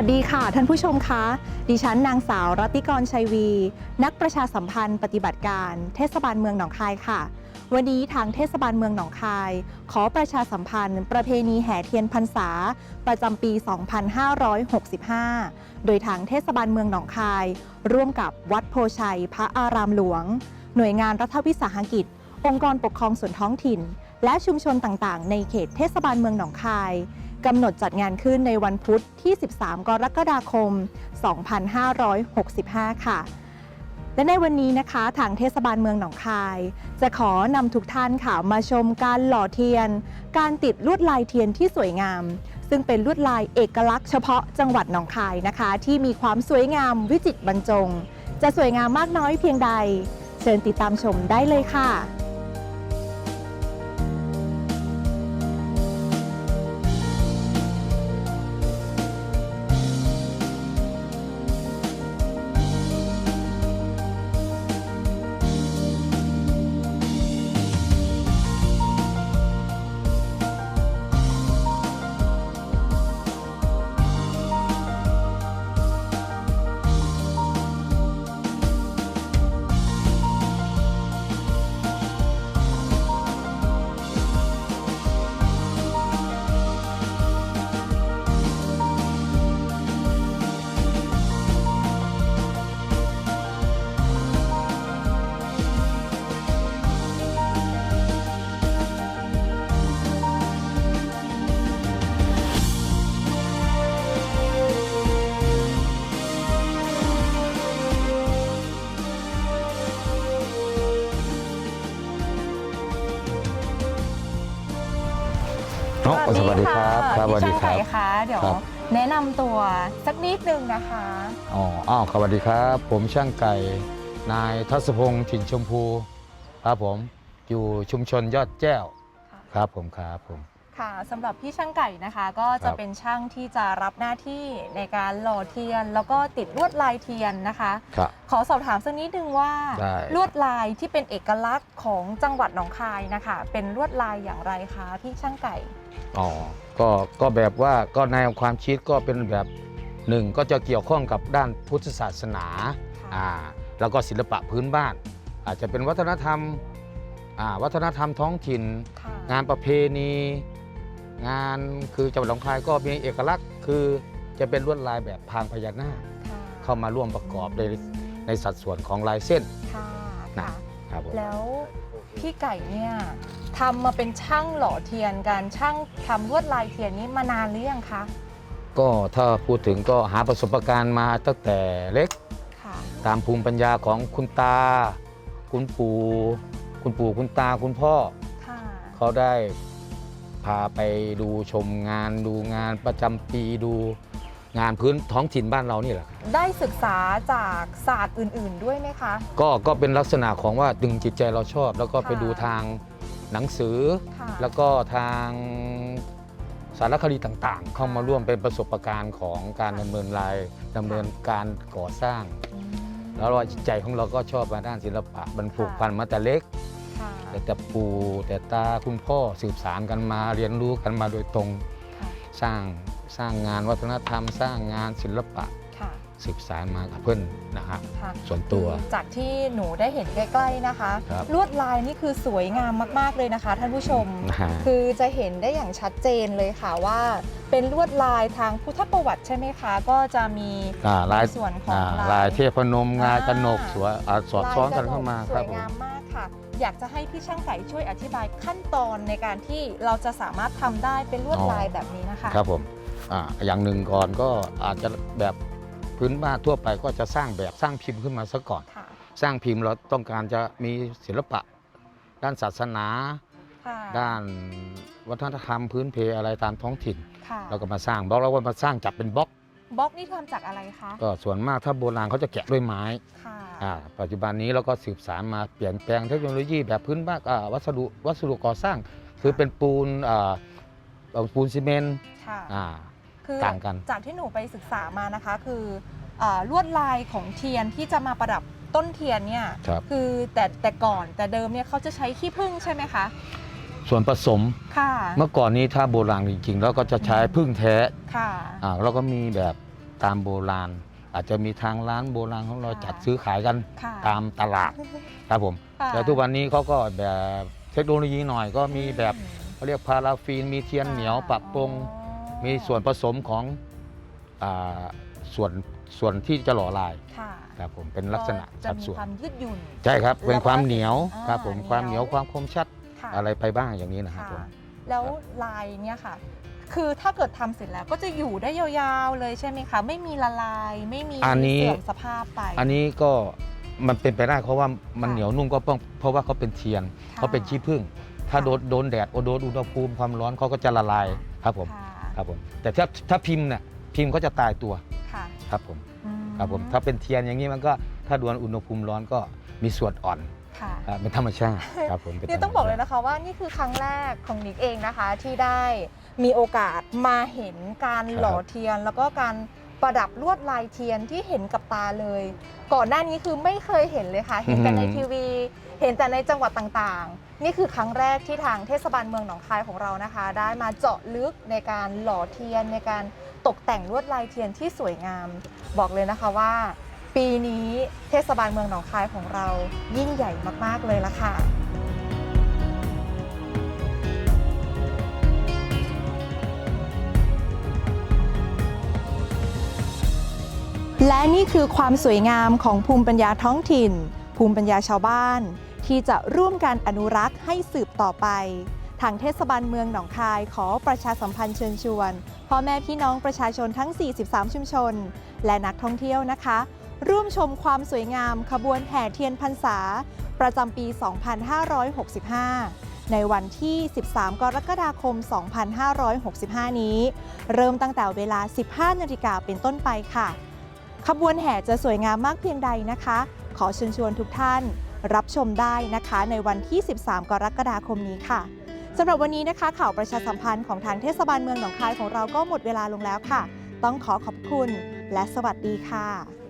สวัสดีค่ะ ท่านผู้ชมคะ ดิฉันนางสาวรัตติกรชัยวี นักประชาสัมพันธ์ปฏิบัติการ เทศบาลเมืองหนองคายค่ะ วันนี้ทางเทศบาลเมืองหนองคาย ขอประชาสัมพันธ์ ประเพณีแห่เทียนพรรษา ประจำปี 2565 โดยทางเทศบาลเมืองหนองคาย ร่วมกับวัดโพชัย พระอารามหลวง หน่วยงานรัฐวิสาหกิจ องค์กรปกครองส่วนท้องถิ่น และชุมชนต่างๆ ในเขตเทศบาลเมืองหนองคาย กำหนดจัดงานขึ้นในวันพุธที่ 13 กรกฎาคม 2565 ค่ะ และในวันนี้นะคะ ทางเทศบาลเมืองหนองคาย จะขอนำทุกท่านค่ะมาชมการหล่อเทียน การติดลวดลายเทียนที่สวยงาม ซึ่งเป็นลวดลายเอกลักษณ์เฉพาะจังหวัดหนองคายนะคะ ที่มีความสวยงามวิจิตรบรรจง จะสวยงามมากน้อยเพียงใด เชิญติดตามชมได้เลยค่ะ อ๋อสวัสดีครับครับสวัสดีพี่คช่างรับไก่คะเดี๋ยวครับ แนะนำตัวสักนิดนึงนะคะ อ๋ออ้าวสวัสดีครับ ผมช่างไก่ นายทัศพงศ์ถิ่นชมพู ครับผม อยู่ชุมชนยอดแจ้วครับผมครับผม ค่ะสำหรับพี่ช่างไก่นะคะ ก็จะครับเป็นช่างที่จะรับหน้าที่ในการหล่อเทียน แล้วก็ติดลวดลายเทียนนะคะ ครับขอสอบถามสักนิดนึงว่า ได้ ลวดลายที่เป็นเอกลักษณ์ของจังหวัดหนองคายนะคะ เป็นลวดลายอย่างไรคะพี่ช่างไก่ อ๋อก็ก็แบบว่าก็แนวความคิดก็เป็นแบบหนึ่งก็จะเกี่ยวข้องกับด้านพุทธศาสนาอ่าแล้วก็ศิลปะพื้นบ้าน อาจจะเป็นวัฒนธรรมอ่าวัฒนธรรมท้องถิ่น ค่ะ งานประเพณี งานคือจังหวัดหนองคายก็มีเอกลักษณ์ คือจะเป็นลวดลายแบบพางพญานาคค่ะเข้ามาร่วมประกอบในในสัดส่วนของลายเส้นค่ะนะค่ะครับผมแล้วพี่ไก่เนี่ยทำมาเป็นช่างหล่อเทียนการช่างทำลวดลายเทียนนี้มานานหรือยังคะก็ถ้าพูดถึงก็หาประสบการณ์มาตั้งแต่เล็กค่ะตามภูมิปัญญาของคุณตา คุณปู่ คุณปู่คุณตาคุณพ่อค่ะเขาได้พาไปดูชมงานดูงานประจำปีดูงานพื้นท้องถิ่นบ้านเรานี่แหละครับได้ศึกษาจากศาสตร์อื่น ๆ ด้วยไหมคะ ก็ก็เป็นลักษณะของว่าดึงจิตใจเราชอบ แล้วก็ไปค่ะดูทางหนังสือ ค่ะแล้วก็ทางสารคดีต่างๆ เข้ามาร่วมเป็นประสบการณ์ของการดำเนินรายดำเนินการก่อสร้างอืมแล้วเราจิตใจของเราก็ชอบมาด้านศิลปะบรรผูกค่ะพันมาแต่เล็กค่ะ แต่แต่ปู่แต่ตาคุณพ่อสืบสารกันมาเรียนรู้กันมาโดยตรงค่ะสร้างสร้างงานวัฒนธรรม สร้างงานศิลปะค่ะสืบสารมากับเพื่อนนะฮะค่ะส่วนตัวจากที่หนูได้เห็นใกล้ๆนะคะครับลวดลายนี่คือสวยงามมากๆเลยนะคะ ท่านผู้ชมนะฮะคือจะเห็นได้อย่างชัดเจนเลยค่ะว่า เป็นลวดลายทางพุทธประวัติใช่ไหมคะ ก็จะมีอ่าลายในส่วนของอ่าลายลายเทพนมงานกนกอ่าสวยอ่าสอดซ้อนกันเข้ามาลยคกรัระบหนกสวยผมงามมาก ค่ะ อยากจะให้พี่ช่างไก่ช่วยอธิบายขั้นตอนในการที่เราจะสามารถทำได้เป็นลวดลายแบบนี้นะคะครับผมอ่าอย่างหนึ่งก่อนก็อาจจะแบบพื้นบ้านทั่วไปก็จะสร้างแบบสร้างพิมพ์ขึ้นมาซะก่อนค่ะสร้างพิมพ์เราต้องการจะมีศิลปะ ด้านศาสนาค่ะด้านวัฒนธรรมพื้นเพอะไรตามท้องถิ่นค่ะเราก็มาสร้างบล็อกแล้วก็มาสร้างจับเป็นบล็อก บล็อกนี่ทำจากอะไรคะก็ส่วนมากถ้าโบราณเขาจะแกะด้วยไม้ค่ะอ่าปัจจุบันนี้เราก็สืบสารมาเปลี่ยนแปลงเทคโนโลยีแบบพื้นบ้านอ่าวัสดุวัสดุก่อสร้าง คือเป็นปูนอ่าเอาปูนซีเมนต์ค่ะอ่า คือต่างกัน จากที่หนูไปศึกษามานะคะคืออ่าลวดลายของเทียนที่จะมาประดับต้นเทียนเนี่ยครับ คือแต่แต่ก่อนแต่เดิมเนี่ยเขาจะใช้ขี้ผึ้งใช่ไหมคะ ส่วนผสม ค่ะเมื่อก่อนนี้ถ้าโบราณจริงๆ แล้วก็จะใช้พึ่งแท้ค่ะอ่าแล้วก็มีแบบตามโบราณ อาจจะมีทางร้านโบราณของเราค่ะจัดซื้อขายกันค่ะ ตามตลาดครับผมค่ะแต่ทุกวันนี้เขาก็แบบเทคโนโลยีหน่อยก็มีแบบอืมเขาเรียกพาราฟีนมีเทียนเหนียวค่ะปะปรงอ๋อมีส่วนผสมของอ่าส่วนส่วนที่จะหล่อลายค่ะครับผมเป็นลักษณะจะสัดมีส่วนความยืดหยุ่น ใช่ครับแล้วก็เป็นความเหนียวอ่าครับผมเหนียว ความเหนียวความคมชัด ค่ะอะไรไปบ้างอย่างนี้นะครับผค่ะมแล้วลายเนี่ยค่ะ คือถ้าเกิดทำเสร็จแล้วก็จะอยู่ได้ยาวๆเลยใช่ไหมคะไม่มีละลายไม่มีอันนี้เสื่อมสภาพไป อันนี้ก็มันเป็นไปได้เพราะว่ามันค่ะเหนียวนุ่มก็ต้องเพราะว่าเขาเป็นเทียนค่ะเขาเป็นขี้ผึ้งถ้าค่ะโดนโดนแดดโอโดนอุณหภูมิความร้อนเขาก็จะละลายครับผมค่ะครับผมแต่ถ้าถ้าพิมพ์เนี่ยพิมพ์ก็จะตายตัวค่ะครับผมอืครับผมถ้าเป็นเทียนอย่างนี้มันก็ถ้าโดนอุณหภูมิร้อนก็มีส่วนอ่อน ค่ะอ่าเป็นธรรมชาติครับผมป็นี่ต้องบอกเลยนะคะว่านี่คือครั้งแรกของนิกเองนะคะ ที่ได้มีโอกาสมาเห็นการหล่อเทียน แล้วก็การประดับลวดลายเทียนที่เห็นกับตาเลย ก่อนหน้านี้คือไม่เคยเห็นเลยค่ะ เห็นแต่ในทีวี เห็นแต่ในจังหวัดต่างๆ นี่คือครั้งแรกที่ทางเทศบาลเมืองหนองคายของเรานะคะ ได้มาเจาะลึกในการหล่อเทียนในการตกแต่งลวดลายเทียนที่สวยงาม บอกเลยนะคะว่า ปีนี้เทศบาลเมืองหนองคายของเรายิ่งใหญ่มาก ๆ เลยละค่ะ และนี่คือความสวยงามของภูมิปัญญาท้องถิ่น ภูมิปัญญาชาวบ้าน ที่จะร่วมกันอนุรักษ์ให้สืบต่อไป ทางเทศบาลเมืองหนองคายขอประชาสัมพันธ์เชิญชวนพ่อแม่พี่น้องประชาชนทั้ง 43 ชุมชน และนักท่องเที่ยวนะคะ ร่วมชมความสวยงามขบวนแห่เทียนพรรษา ประจำปี 2565 ในวันที่ 13 กรกฎาคม 2565 นี้ เริ่มตั้งแต่เวลา 15 นาฬิกาเป็นต้นไปค่ะ ขบวนแห่จะสวยงามมากเพียงใดนะคะ ขอเชิญชวนทุกท่านรับชมได้นะคะในวันที่ 13 กรกฎาคมนี้ค่ะสำหรับวันนี้นะคะ ข่าวประชาสัมพันธ์ของทางเทศบาลเมืองหนองคายของเราก็หมดเวลาลงแล้วค่ะ ต้องขอขอบคุณและสวัสดีค่ะ